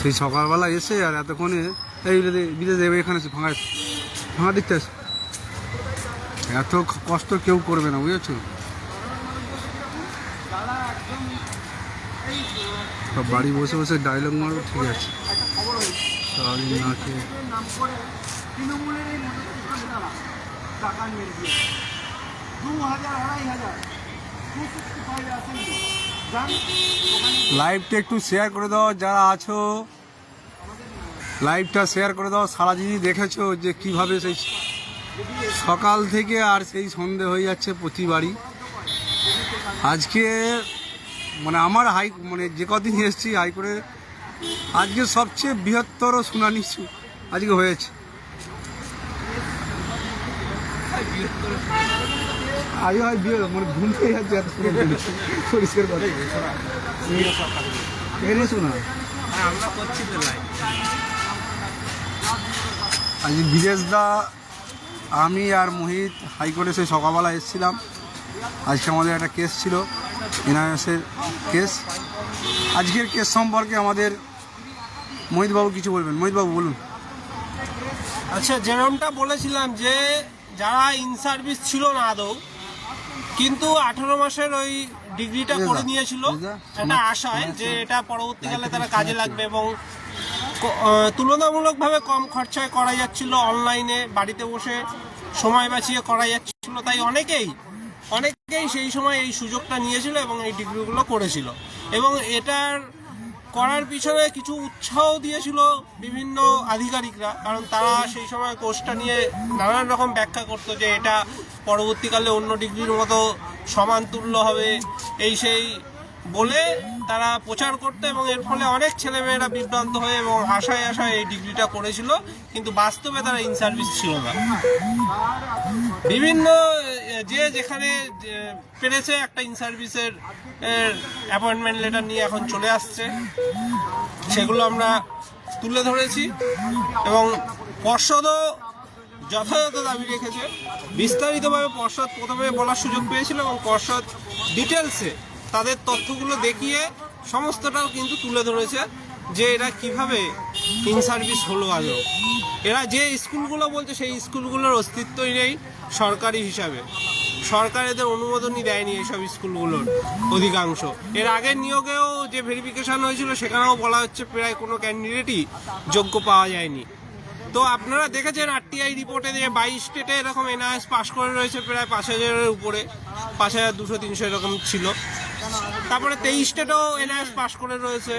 সেই সকালবেলা এসে আর এতক্ষণে এই বিদেশ যাবে এখানে ফাঁকা ফাঁকা দেখতে এত কষ্ট কেউ করবে না, বুঝেছ? সব বাড়ি বসে বসে ডায়লগ মারবো, ঠিক আছে। মেরে দু হাজার, আড়াই হাজার লাইভটা একটু শেয়ার করে দাও, যারা আছো। লাইভটা শেয়ার করে দাও। সারাদিনই দেখেছ যে কীভাবে সেই সকাল থেকে আর সেই সন্ধে হয়ে যাচ্ছে প্রতিবারই। আজকে মানে আমার হাই মানে যে কদিন এসেছি হাইকোর্টে, আজকে সবচেয়ে বৃহত্তর শুনানি আজকে হয়েছে। আগে হয় বিয়ে মানে ঘুম পেয়ে যাচ্ছে এত। পরিষ্কার করে। এখানে শোনা আমরা করছি তো আজ বিদেশ দা আমি আর মোহিত হাইকোর্টে সেই সকালবেলা এসেছিলাম। আজকে আমাদের একটা কেস ছিল এনআইএসের কেস। আজকের কেস সম্পর্কে আমাদের মোহিতবাবু কিছু বলবেন। মোহিতবাবু বলুন। আচ্ছা যেরকমটা বলেছিলাম যে যারা ইন সার্ভিস ছিল না আদৌ কিন্তু আঠারো মাসের ওই ডিগ্রিটা করে নিয়েছিল। এটা একটা আশায় যে এটা পরবর্তীকালে তারা কাজে লাগবে এবং তুলনামূলকভাবে কম খরচায় করা যাচ্ছিল অনলাইনে বাড়িতে বসে সময় বাঁচিয়ে করা যাচ্ছিল। তাই অনেকেই অনেকেই সেই সময় এই সুযোগটা নিয়েছিল এবং এই ডিগ্রিগুলো করেছিল। এবং এটার করার পিছনে কিছু উৎসাহ দিয়েছিল বিভিন্ন আধিকারিকরা, কারণ তারা সেই সময় কোর্সটা নিয়ে নানান রকম ব্যাখ্যা করতো যে এটা পরবর্তীকালে অন্য ডিগ্রির মতো সমান তুল্য হবে, এই সেই বলে তারা প্রচার করতো এবং এর ফলে অনেক ছেলেমেয়েরা বিভ্রান্ত হয়ে এবং আশায় আশায় এই ডিগ্রিটা করেছিল, কিন্তু বাস্তবে তারা ইন সার্ভিস ছিল না। বিভিন্ন যে যেখানে পেরেছে একটা ইন সার্ভিসের অ্যাপয়েন্টমেন্ট লেটার নিয়ে এখন চলে আসছে। সেগুলো আমরা তুলে ধরেছি এবং পর্ষদও যথাযথ দাবি রেখেছে। বিস্তারিতভাবে পর্ষদ প্রথমে বলার সুযোগ পেয়েছিল এবং পর্ষদ ডিটেলসে তাদের তথ্যগুলো দেখিয়ে সমস্তটাও কিন্তু তুলে ধরেছে যে এরা কীভাবে ইন সার্ভিস হলো আজও এরা যে স্কুলগুলো বলছে সেই স্কুলগুলোর অস্তিত্বই নেই সরকারি হিসাবে। সরকার এদের অনুমোদনই দেয়নি এইসব স্কুলগুলোর অধিকাংশ। এর আগের নিয়োগেও যে ভেরিফিকেশন হয়েছিল, সেখানেও বলা হচ্ছে প্রায় কোনো ক্যান্ডিডেটই যোগ্য পাওয়া যায়নি। তো আপনারা দেখেছেন আরটিআই রিপোর্টে যে বাইশ স্টেটে এরকম এনআইএস পাস করে রয়েছে, প্রায় পাঁচ হাজারের উপরে। পাঁচ হাজার দুশো তিনশো এরকম ছিল। তারপরে তেইশ স্টেটেও এনআইএস পাস করে রয়েছে।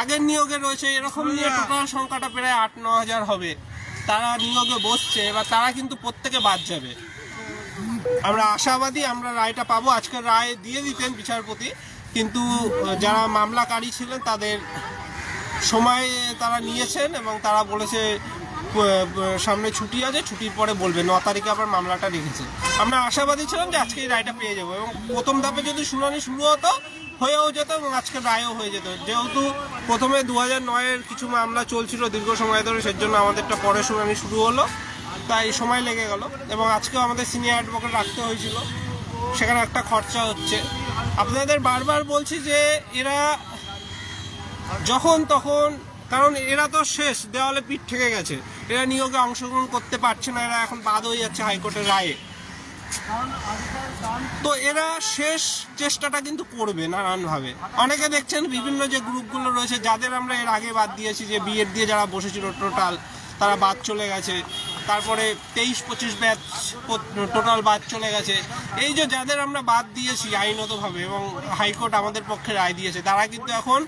আগের নিয়োগে রয়েছে, এরকম নিয়ে টোটাল সংখ্যাটা প্রায় আট, ন হাজার হবে। তারা নিয়োগে বসছে, এবার তারা কিন্তু প্রত্যেকে বাদ যাবে। আমরা আশাবাদী, আমরা রায়টা পাবো। আজকের রায় দিয়ে দিতেন বিচারপতি, কিন্তু যারা মামলাকারী ছিলেন, তাদের সময় তারা নিয়েছেন এবং তারা বলেছে সামনে ছুটি আছে, ছুটির পরে বলবে। ন তারিখে আবার মামলাটা রেখেছে। আমরা আশাবাদী ছিলাম যে আজকে এই রায়টা পেয়ে যাব এবং প্রথম ধাপে যদি শুনানি শুরু হতো, হয়েও যেত এবং আজকে রায়ও হয়ে যেত। যেহেতু প্রথমে দু হাজার নয়ের কিছু মামলা চলছিল দীর্ঘ সময় ধরে, সেজন্য আমাদেরটা পরে শুনানি শুরু হলো। তাই সময় লেগে গেল এবং আজকেও আমাদের সিনিয়র অ্যাডভোকেট রাখতে হয়েছিল। সেখানে একটা খরচা হচ্ছে। আপনাদের বারবার বলছি যে এরা যখন তখন, কারণ এরা তো শেষ, দেওয়ালে পিঠ ঠেকে গেছে। এরা নিয়োগে অংশগ্রহণ করতে পারছে না, এরা এখন বাদ হয়ে যাচ্ছে হাইকোর্টের রায়ে। তো এরা শেষ চেষ্টাটা কিন্তু করবে নানানভাবে। অনেকে দেখছেন বিভিন্ন যে গ্রুপগুলো রয়েছে, যাদের আমরা এর আগে বাদ দিয়েছি যে বিএড দিয়ে যারা বসেছিল টোটাল তারা বাদ চলে গেছে। তারপরে তেইশ, পঁচিশ ব্যাচ টোটাল বাদ চলে গেছে। এই যে যাদের আমরা বাদ দিয়েছি আইনতভাবে এবং হাইকোর্ট আমাদের পক্ষে রায় দিয়েছে, তারা কিন্তু এখন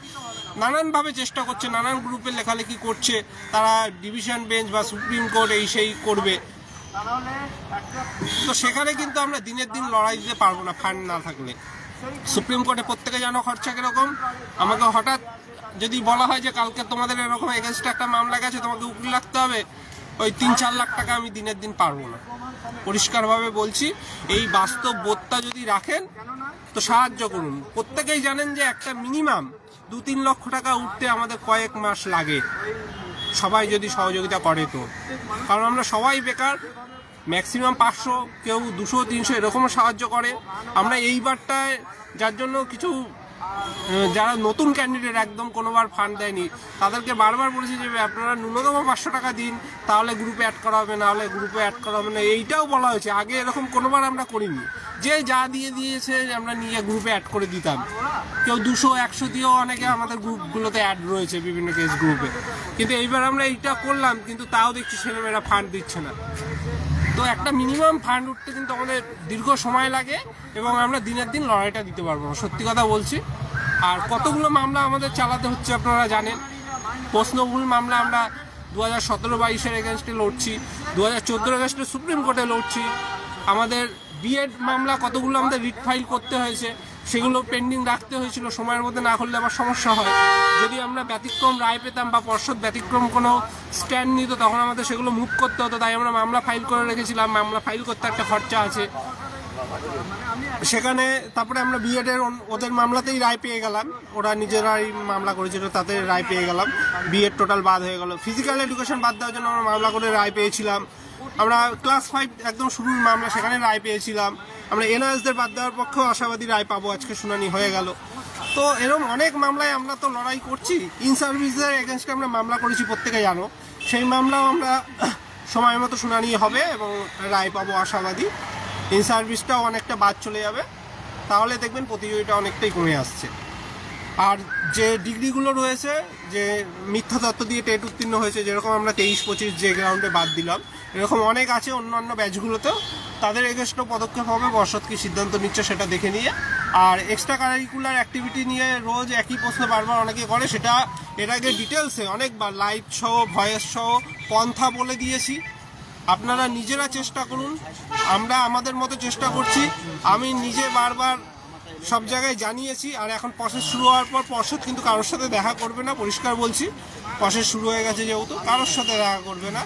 নানানভাবে চেষ্টা করছে, নানান গ্রুপে লেখালেখি করছে, তারা ডিভিশন বেঞ্চ বা সুপ্রিম কোর্ট এই সেই করবে। তো সেখানে কিন্তু আমরা দিনের দিন লড়াই দিতে পারব না, ফান্ড না থাকলে। সুপ্রিম কোর্টে প্রত্যেকে জানো খরচা কীরকম? আমাকে হঠাৎ যদি বলা হয় যে কালকে তোমাদের এরকম এগেনস্টে একটা মামলা গেছে, তোমাকে উকিল রাখতে হবে? ওই তিন চার লাখ টাকা আমি দিনের দিন পারব না। পরিষ্কারভাবে বলছি, এই বাস্তব বোধটা যদি রাখেন, তো সাহায্য করুন। প্রত্যেকেই জানেন যে একটা মিনিমাম দু তিন লক্ষ টাকা উঠতে আমাদের কয়েক মাস লাগে। সবাই যদি সহযোগিতা করে তো। কারণ আমরা সবাই বেকার ম্যাক্সিমাম পাঁচশো, কেউ দুশো, তিনশো, এরকমও সাহায্য করে। আমরা এইবারটায় যার জন্য কিছু যারা নতুন ক্যান্ডিডেট একদম কোনোবার ফান্ড দেয়নি, তাদেরকে বারবার বলেছি যে, আপনারা ন্যূনতম পাঁচশো টাকা দিন, তাহলে গ্রুপে অ্যাড করা হবে, না হলে গ্রুপে অ্যাড করা হবে না। এইটাও বলা হয়েছে। আগে এরকম কোনোবার আমরা করিনি। যে যা দিয়ে দিয়েছে, আমরা নিয়ে গ্রুপে অ্যাড করে দিতাম। কেউ দুশো, একশো দিয়েও অনেকে আমাদের গ্রুপগুলোতে অ্যাড রয়েছে, বিভিন্ন কেস গ্রুপে কিন্তু এইবার আমরা এইটা করলাম, কিন্তু তাও দেখছি ছেলেমেয়েরা ফান্ড দিচ্ছে না। তো একটা মিনিমাম ফান্ড উঠতে কিন্তু আমাদের দীর্ঘ সময় লাগে, এবং আমরা দিনের দিন লড়াইটা দিতে পারব সত্যি কথা বলছি। আর কতগুলো মামলা আমাদের চালাতে হচ্ছে আপনারা জানেন। প্রশ্নভুল মামলা আমরা দু হাজার সতেরো বাইশের এগেনস্টে লড়ছি দু হাজার চোদ্দোর এগেনস্টে সুপ্রিম কোর্টে লড়ছি। আমাদের বিএড মামলা কতগুলো আমাদের রিট ফাইল করতে হয়েছে, সেগুলো পেন্ডিং রাখতে হয়েছিল, সময়ের মধ্যে না করলে আবার সমস্যা হয়। যদি আমরা ব্যতিক্রম রায় পেতাম বা পর্ষদ ব্যতিক্রম কোনো স্ট্যান্ড নিত, তখন আমাদের সেগুলো মুভ করতে হতো, তাই আমরা মামলা ফাইল করে রেখেছিলাম। মামলা ফাইল করতে একটা খরচা আছে। সেখানে তারপরে আমরা বিএডের ওদের মামলাতেই রায় পেয়ে গেলাম। ওরা নিজেরাই মামলা করেছিল, তাতে রায় পেয়ে গেলাম। বিএড টোটাল বাদ হয়ে গেল। ফিজিক্যাল এডুকেশন বাদ দেওয়ার জন্য আমরা মামলা করে রায় পেয়েছিলাম। আমরা ক্লাস ফাইভ একদম শুরুর মামলা, সেখানে রায় পেয়েছিলাম। আমরা এনআরএসদের বাদ দেওয়ার পক্ষেও আশাবাদী রায় পাবো, আজকে শুনানি হয়ে গেল। তো এরকম অনেক মামলায় আমরা তো লড়াই করছি। ইন সার্ভিসের এগেনস্টে আমরা মামলা করেছি, প্রত্যেকে জানো। সেই মামলাও আমরা সময় মতো শুনানি হবে এবং রায় পাবো আশাবাদী। ইন সার্ভিসটাও অনেকটা বাদ চলে যাবে। তাহলে দেখবেন প্রতিযোগিতা অনেকটাই কমে আসছে। আর যে ডিগ্রিগুলো রয়েছে, যে মিথ্যা তত্ত্ব দিয়ে টেট উত্তীর্ণ হয়েছে, যেরকম আমরা তেইশ পঁচিশ যে গ্রাউন্ডে বাদ দিলাম, এরকম অনেক আছে অন্যান্য ব্যাচগুলোতেও। তাদের এগেস্টও পদক্ষেপ হবে, বর্ষদ কি সিদ্ধান্ত নিচ্ছে সেটা দেখে নিয়ে। আর এক্সট্রা কারিকুলার অ্যাক্টিভিটি নিয়ে রোজ একই প্রশ্ন বারবার অনেকে করে, সেটা এর আগে ডিটেলসে অনেকবার লাইভ সহ ভয়েস সহ পন্থা বলে দিয়েছি। আপনারা নিজেরা চেষ্টা করুন। আমরা আমাদের মতো চেষ্টা করছি। আমি নিজে বারবার সব জায়গায় জানিয়েছি আর এখন প্রসেস শুরু হওয়ার পর পর্ষদ কিন্তু কারোর সাথে দেখা করবে না, পরিষ্কার বলছি। প্রসেস শুরু হয়ে গেছে যেহেতু, কারোর সাথে দেখা করবে না।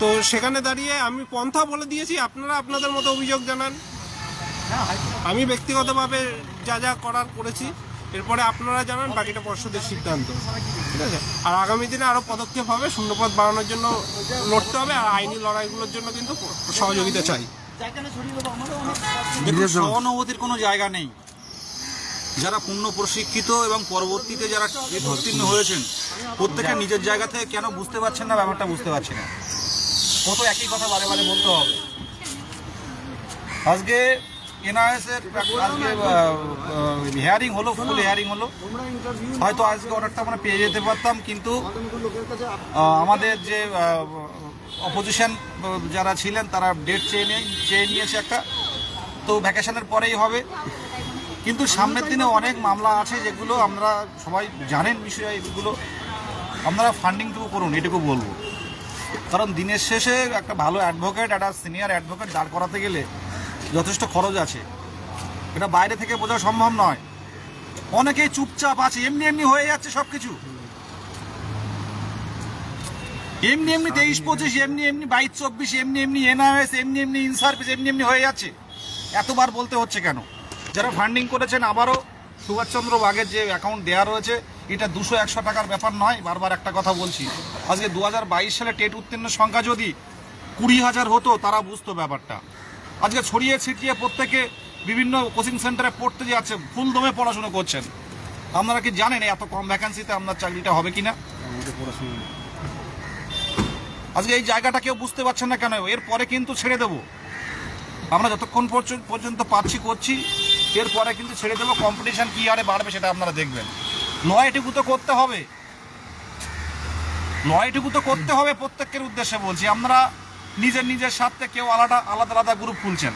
তো সেখানে দাঁড়িয়ে আমি পন্থা বলে দিয়েছি, আপনারা আপনাদের মতো অভিযোগ জানান। আমি ব্যক্তিগতভাবে যা যা করার করেছি। এরপরে আপনারা জানান বাকিটা পর্ষদের সিদ্ধান্ত। ঠিক আছে? আর আগামী দিনে আরও পদক্ষেপ হবে, শূন্যপদ বাড়ানোর জন্য লড়তে হবে, আর আইনি লড়াইগুলোর জন্য কিন্তু সহযোগিতা চাই। সহানুভূতির কোনো জায়গা নেই। যারা পূর্ণ প্রশিক্ষিত এবং পরবর্তীতে যারা উত্তীর্ণ হয়েছেন প্রত্যেকে নিজের জায়গা থেকে কেন বুঝতে পারছেন না, ব্যাপারটা বুঝতে পারছি না। কত একই কথা বারে বারে বলতে হবে। আজকে এনআরএস আজকে হেয়ারিং হলো ফুল হেয়ারিং হলো। হয়তো আজকে অর্ডারটা আমরা পেয়ে যেতে পারতাম, কিন্তু আমাদের যে অপোজিশন যারা ছিলেন, তারা ডেট চেয়ে নিয়ে, চেয়ে নিয়েছে একটা। তো ভ্যাকেশনের পরেই হবে। কিন্তু সামনের দিনে অনেক মামলা আছে যেগুলো আমরা সবাই জানেন বিষয়ে, এগুলো আপনারা ফান্ডিংটুকু করুন, এটুকু বলব। কারণ দিনের শেষে একটা ভালো অ্যাডভোকেট একটা সিনিয়র অ্যাডভোকেট দাঁড় করাতে গেলে যথেষ্ট খরচ আছে। এটা বাইরে থেকে বোঝা সম্ভব নয়। অনেকেই চুপচাপ আছে, এমনি এমনি হয়ে যাচ্ছে সব কিছু এমনি এমনি তেইশ, পঁচিশ, এমনি এমনি বাইশ, চব্বিশ, এমনি এমনি এনআরএস, এমনি এমনি ইন সার্ভিস এমনি এমনি হয়ে যাচ্ছে। এতবার বলতে হচ্ছে কেন? যারা ফান্ডিং করেছেন আবারও সুভাষচন্দ্র বাগের যে অ্যাকাউন্ট দেওয়া রয়েছে, এটা দুশো একশো টাকার ব্যাপার নয়, বারবার একটা কথা বলছি। আজকে দু হাজার বাইশ সালে টেট উত্তীর্ণ সংখ্যা যদি কুড়ি হাজার হতো, তারা বুঝতো ব্যাপারটা। আজকে ছড়িয়ে ছিটিয়ে প্রত্যেকে বিভিন্ন কোচিং সেন্টারে পড়তে যাচ্ছে ফুল দমে পড়াশুনো করছেন। আপনারা কি জানেন এত কম ভ্যাকান্সিতে আপনার চাকরিটা হবে কিনা? আজকে এই জায়গাটা কেউ বুঝতে পারছেন না কেন? এরপরে কিন্তু ছেড়ে দেবো। আমরা যতক্ষণ পর্য- পর্যন্ত পাচ্ছি করছি এরপরে কিন্তু ছেড়ে দেবো। কম্পিটিশন কি হারে বাড়বে সেটা আপনারা দেখবেন। লড়াইটুকু তো করতে হবে। লড়াইটুকু তো করতে হবে প্রত্যেকের উদ্দেশ্যে বলছি। আমরা নিজের নিজের স্বার্থে কেউ আলাদা আলাদা আলাদা গ্রুপ খুলছেন।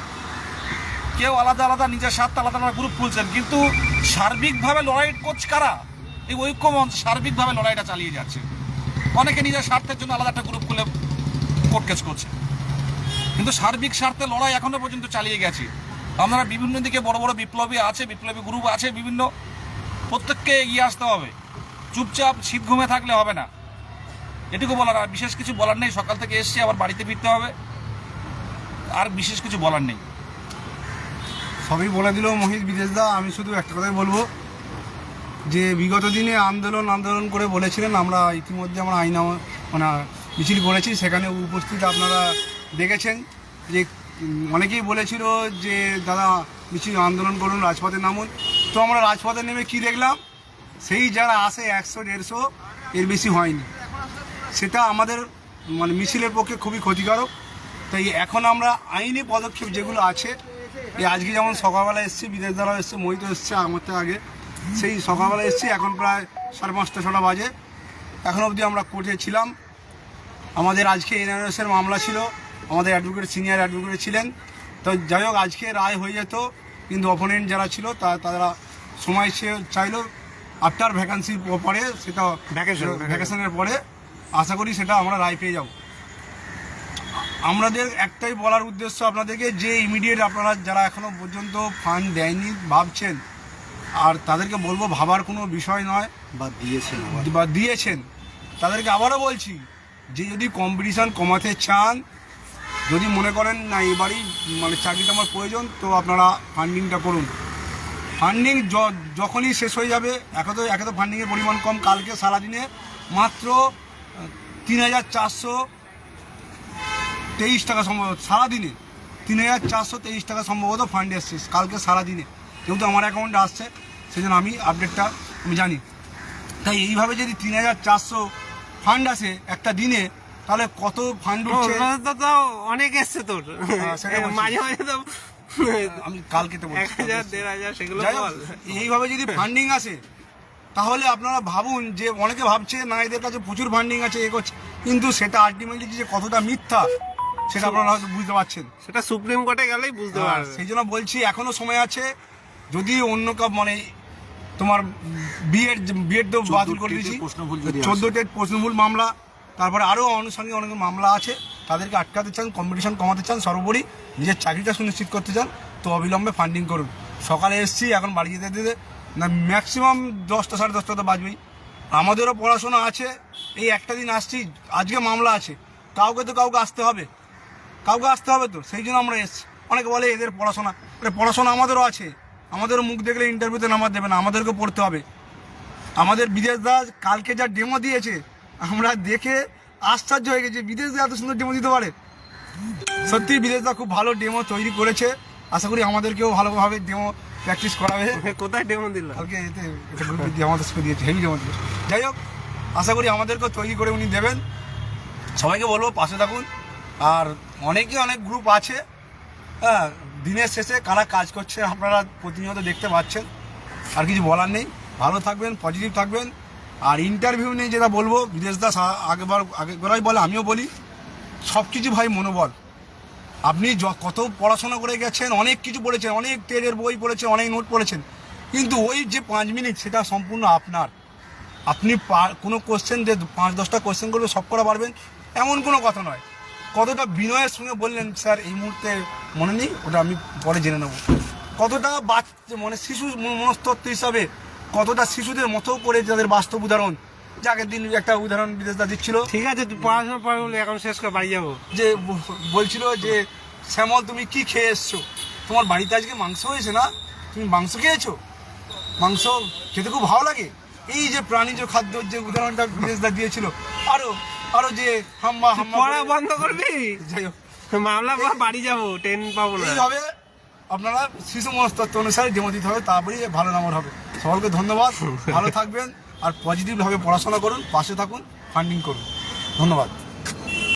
কেউ আলাদা আলাদা নিজের স্বার্থে আলাদা আলাদা গ্রুপ খুলছেন, কিন্তু সার্বিকভাবে লড়াই করছে কারা? এই ঐক্যমঞ্চ সার্বিকভাবে লড়াইটা চালিয়ে যাচ্ছে। অনেকে নিজের স্বার্থের জন্য আলাদা একটা গ্রুপ খুলে কোর্ট কেস করছে। কিন্তু সার্বিক স্বার্থে লড়াই এখনও পর্যন্ত চালিয়ে গেছি। আমরা বিভিন্ন দিকে বড় বড় বিপ্লবী আছে, বিপ্লবী গ্রুপ আছে, বিভিন্ন প্রত্যেককে এগিয়ে আসতে হবে। চুপচাপ শীত ঘুমে থাকলে হবে না। এটুকু বলার আর বিশেষ কিছু বলার নেই। সকাল থেকে এসছি, আবার বাড়িতে ফিরতে হবে। আর বিশেষ কিছু বলার নেই। সবই বলে দিল মহিত বিদেশদা, আমি শুধু একটা কথাই বলব যে, বিগত দিনে আন্দোলন আন্দোলন করে বলেছিলেন, আমরা ইতিমধ্যে আমরা আইন মানে মিছিল করেছি, সেখানে উপস্থিত আপনারা দেখেছেন যে, অনেকেই বলেছিল যে, দাদা মিছিল, আন্দোলন করুন, রাজপথে নামুন। তো আমরা রাজপথে নেমে কি দেখলাম? সেই যারা আসে একশো, দেড়শো, এর বেশি হয়নি। সেটা আমাদের মানে মিছিলের পক্ষে খুবই ক্ষতিকারক। তাই এখন আমরা আইনি পদক্ষেপ যেগুলো আছে এই আজকে যেমন সকালবেলা এসছি বিদেশ দ্বারা এসছে মোহিত এসছে আমার থেকে আগে সেই সকালবেলা এসছি এখন প্রায় সাড়ে পাঁচটা ছটা বাজে। এখন অবধি আমরা কোর্টে ছিলাম। আমাদের আজকে এনআরএসের মামলা ছিল আমাদের অ্যাডভোকেট সিনিয়র অ্যাডভোকেট ছিলেন। তো যাই হোক আজকে রায় হয়ে যেত কিন্তু অপোনেন্ট যারা ছিল তা তারা সময় সে- চাইলো। আফটার ভ্যাকান্সি পরে সেটা ভ্যাকেশনের পরে আশা করি সেটা আমরা রায় পেয়ে যাব। আমাদের একটাই বলার উদ্দেশ্য আপনাদেরকে যে ইমিডিয়েট আপনারা যারা এখনও পর্যন্ত ফান্ড দেয়নি ভাবছেন আর তাদেরকে বলব ভাবার কোনো বিষয় নয়। বা দিয়েছেন বা দিয়েছেন। তাদেরকে আবারও বলছি যে যদি কম্পিটিশান কমাতে চান যদি মনে করেন না এবারই মানে চাকরিটা আমার প্রয়োজন তো আপনারা ফান্ডিংটা করুন। ফান্ডিং যখনই শেষ হয়ে যাবে একে তো একে তো ফান্ডিংয়ের পরিমাণ কম। কালকে সারাদিনে মাত্র তিন হাজার চারশো তেইশ টাকা সম্ভবত সারাদিনে। তিন হাজার চারশো তেইশ টাকা সম্ভবত ফান্ড এসছে কালকে সারাদিনে। যেহেতু আমার অ্যাকাউন্টে আসছে সেজন্য আমি আপডেটটা আমি জানি। তাই এইভাবে যদি তিন হাজার চারশো ফান্ড আসে একটা দিনে তাহলে কত ফান্ড উঠছে? অনেক এসছে তোর। হ্যাঁ, মাঝে মাঝে তো আমি কালকে তো এইভাবে যদি ফান্ডিং আসে তাহলে আপনারা ভাবুন যে অনেকে ভাবছে না এদের কাছে প্রচুর ফান্ডিং আছে এ করছে। কিন্তু সেটা আলটিমেটলি যে কতটা মিথ্যা সেটা আপনারা হয়তো বুঝতে পারছেন। সেটা সুপ্রিম কোর্টে গেলেই বুঝতে হ্যাঁ, পারবে সেই জন্য বলছি এখনও সময় আছে। যদি অন্য কাপ মানে তোমার বিএড বিএড তো বাতিল করে দিয়েছি। আসে। চোদ্দোটে প্রশ্নভুল মামলা তারপরে আরও আনুষঙ্গিক অনেক মামলা আছে। তাদেরকে আটকাতে চান কম্পিটিশন কমাতে চান সর্বোপরি নিজের চাকরিটা সুনিশ্চিত করতে চান তো অবিলম্বে ফান্ডিং করুন। সকালে এসছি এখন বাড়ি যেতে যেতে না ম্যাক্সিমাম দশটা সাড়ে দশটা তো বাজবেই। আমাদেরও পড়াশোনা আছে, এই একটা দিন আসছি, আজকে মামলা আছে, কাউকে তো কাউকে আসতে হবে। কাউকে আসতে হবে তো, সেই জন্য আমরা এসছি। অনেকে বলে এদের পড়াশোনা পড়াশোনা আমাদেরও আছে। আমাদেরও মুখ দেখলে ইন্টারভিউতে নাম্বার দেবে না, আমাদেরকে পড়তে হবে। আমাদের বিদেশ দাস কালকে যা ডেমো দিয়েছে, আমরা দেখে আশ্চর্য হয়ে গেছি, বিদেশ দা এত সুন্দর ডেমো দিতে পারে। সত্যি বিদেশ দা খুব ভালো ডেমো তৈরি করেছে। আশা করি আমাদেরকেও ভালোভাবে ডেমো প্র্যাকটিস করাবে। কোথায় ডেমো দিল? কালকে এতে একটা গ্রুপে দিয়ে আমাদের সঙ্গে দিয়েছে হেভি ডেমো দিয়েছে যাই হোক আশা করি আমাদেরকেও তৈরি করে উনি দেবেন। সবাইকে বলব পাশে থাকুন। আর অনেকই অনেক গ্রুপ আছে হ্যাঁ দিনের শেষে কারা কাজ করছে আপনারা প্রতিনিয়ত দেখতে পাচ্ছেন। আর কিছু বলার নেই। ভালো থাকবেন পজিটিভ থাকবেন। আর ইন্টারভিউ নিয়ে যেটা বলব বিদেশ দাস আগেবার আগেবারই বলে আমিও বলি সব কিছু ভাই মনোবল। আপনি কত পড়াশোনা করে গেছেন, অনেক কিছু পড়েছেন, অনেক টেরের বই পড়েছেন, অনেক নোট পড়েছেন, কিন্তু ওই যে পাঁচ মিনিট সেটা সম্পূর্ণ আপনার। আপনি কোনো কোশ্চেন যে পাঁচ, দশটা কোশ্চেন করবে, সব করা পারবেন, এমন কোনো কথা নয়। কতটা বিনয়ের সঙ্গে বললেন, স্যার, এই মুহূর্তে মনে নেই, ওটা আমি পরে জেনে নেব। কতটা বাচ্চা মানে শিশু ম- মনস্তত্ত্ব হিসাবে কতটা শিশুদের মতো করে তাদের বাস্তব উদাহরণ আগের দিন একটা উদাহরণ বিদেশদা দিচ্ছিল। ঠিক আছে তুই পড়াশোনা পড়া বলে এখন শেষ করে বাড়ি যাব। যে বলছিল যে শ্যামল তুমি কি খেয়ে এসছো? তোমার বাড়িতে আজকে মাংস হয়েছে না? তুমি মাংস খেয়েছো? মাংস খেতে খুব ভালো লাগে। এই যে প্রাণীজ খাদ্য যে উদাহরণটা বিদেশদা দিয়েছিল আরও আরও যে হাম্বা হাম্বা পড়া বন্ধ করবি? যাই হোক। মামলা বাড়ি যাব ট্রেন পাবো না। এইভাবে আপনারা শিশু মনস্তত্ব অনুসারে ডেমো দিতে হবে তারপরেই ভালো নাম্বার হবে। সকলকে ধন্যবাদ ভালো থাকবেন। আর পজিটিভভাবে পড়াশোনা করুন পাশে থাকুন ফান্ডিং করুন। ধন্যবাদ।